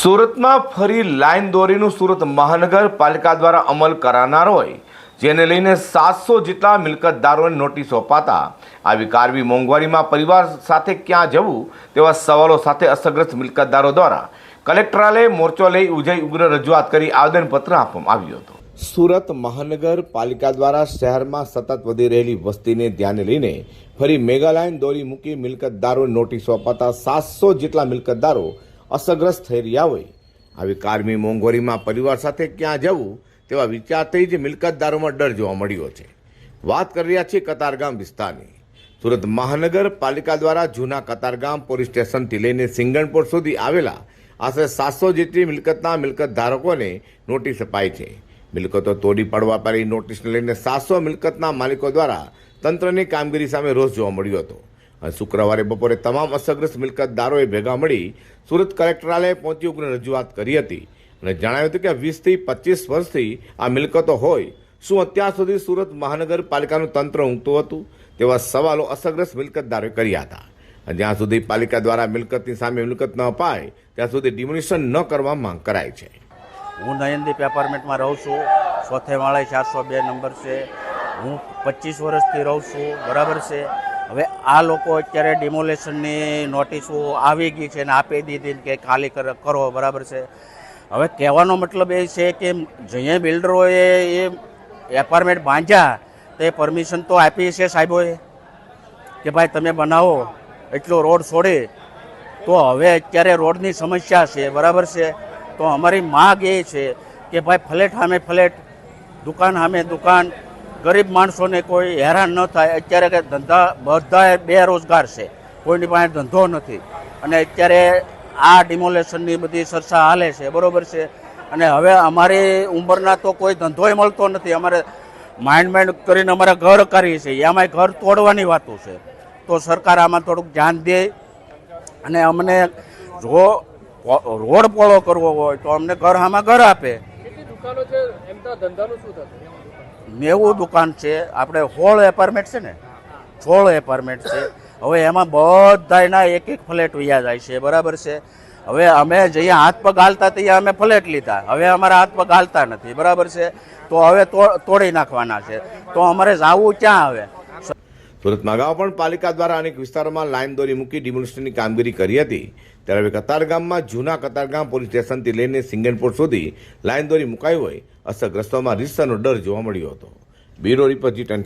સુરતમાં ફરી લાઇન દોરીનું સુરત મહાનગરપાલિકા દ્વારા અમલ કરાનાર હોય, જેને લઈને સાતસો જેટલા મિલકતદારોને નોટિસો અપાતા. આવી કારવી મોંઘવારીમાં પરિવાર સાથે ક્યાં જવું, તેવા સવાલો સાથે અસરગ્રસ્ત મિલકતદારો દ્વારા કલેક્ટરાલય મોરચો લઈ ઉજઈ ઉગ્ર રજૂઆત કરી આવેદનપત્ર આપવામાં આવ્યું હતું. સુરત મહાનગરપાલિકા દ્વારા શહેરમાં સતત વધી રહેલી વસ્તીને ધ્યાને લઈને ફરી મેગાલાઇન દોરી મૂકી મિલકતદારો નોટિસો અપાતા સાતસો જેટલા મિલકતદારો અસરગ્રસ્ત થઈ રહ્યા હોય. આવી કારમી મોંઘવારીમાં પરિવાર સાથે ક્યાં જવું તેવા વિચારથી જ મિલકતદારોમાં ડર જોવા મળ્યો છે. વાત કરી રહ્યા છીએ કતારગામ વિસ્તારની. સુરત મહાનગરપાલિકા દ્વારા જૂના કતારગામ પોલીસ સ્ટેશનથી લઈને સિંગણપોર સુધી આવેલા આશરે સાતસો જેટલી મિલકતના મિલકત ધારકોને નોટિસ અપાઈ છે. મિલકતો તોડી પાડવા પાડી નોટિસને લઈને સાતસો મિલકતના માલિકો દ્વારા તંત્રની કામગીરી સામે રોષ જોવા મળ્યો હતો. શુક્રવારે બપોરે તમામ અસરગ્રસ્ત મિલકતદારોએ ભેગા મળી સુરત કલેક્ટરાલય પહોંચી ઉગ્ર રજૂઆત કરી હતી અને જણાવ્યું હતું કે વીસથી પચીસ વર્ષથી આ મિલકતો હોય, શું અત્યાર સુધી સુરત મહાનગરપાલિકાનું તંત્ર ઊંઘતું હતું? તેવા સવાલો અસરગ્રસ્ત મિલકતદારોએ કર્યા હતા. જ્યાં સુધી પાલિકા દ્વારા મિલકતની સામે મિલકત ન અપાય, ત્યાં સુધી ડિમોલિશન ન કરવા માંગ કરાય છે. હું નયનદીપ એપાર્ટમેન્ટમાં રહું છું. ચોથે માળે ચારસો બે નંબર છે. હું પચીસ વર્ષથી રહું છું. બરાબર છે. હવે આ લોકો અત્યારે ડિમોલેશનની નોટિસો આવી ગઈ છે ને આપી દીધી કે ખાલી કર- બરાબર છે. હવે કહેવાનો મતલબ એ છે કે જે બિલ્ડરોએ એ એપાર્ટમેન્ટ બાંધ્યા, તો પરમિશન તો આપી છે સાહેબોએ, કે ભાઈ તમે બનાવો, એટલો રોડ છોડે. તો હવે અત્યારે રોડની સમસ્યા છે, બરાબર છે. તો અમારી માગ એ છે કે ભાઈ ફ્લેટ સામે ફ્લેટ, દુકાન સામે દુકાન ગરીબ માણસોને કોઈ હેરાન ન થાય. અત્યારે કે ધંધા બધા બેરોજગાર છે. કોઈની પાસે ધંધો નથી. અને અત્યારે આ ડિમોલેશનની બધી ચર્ચા હાલે છે. બરાબર છે? અને હવે અમારી ઉંમરના તો કોઈ ધંધોય મળતો નથી. અમારે માઇન્ડ માઇન્ડ કરીને અમારે ઘર કરીએ છીએ એમાંય ઘર તોડવાની વાતો છે. તો સરકાર આમાં થોડુંક ધ્યાન દે. અને અમને જો રોડ પોળો કરવો હોય તો અમને ઘર આમાં ઘર આપે. નેવું દુકાન છે. આપણે હોળ એપાર્ટમેન્ટ છે ને? સોળ એપાર્ટમેન્ટ છે. હવે એમાં બધાયના એક એક ફ્લેટ વયા જાય છે. બરાબર છે? હવે અમે જઈએ હાથ પગ હાલતા ત્યાં અમે ફ્લેટ લીધા. હવે અમારા હાથ પગ હાલતા નથી. બરાબર છે? તો હવે તોડી નાખવાના છે. તો અમારે જાવું ક્યાં હવે? સુરતમાં અગાઉ પણ પાલિકા દ્વારા અનેક વિસ્તારોમાં લાઇન દોરી મૂકી ડિમોલિશનની કામગીરી કરી હતી. ત્યારે હવે કતારગામમાં જૂના કતારગામ પોલીસ સ્ટેશનથી લઈને સિંગનપુર સુધી લાઇન દોરી મુકાઈ હોય અસરગ્રસ્તોમાં રીતસરનો ડર જોવા મળ્યો હતો. બ્યુરો રિપોર્ટ જી ટેન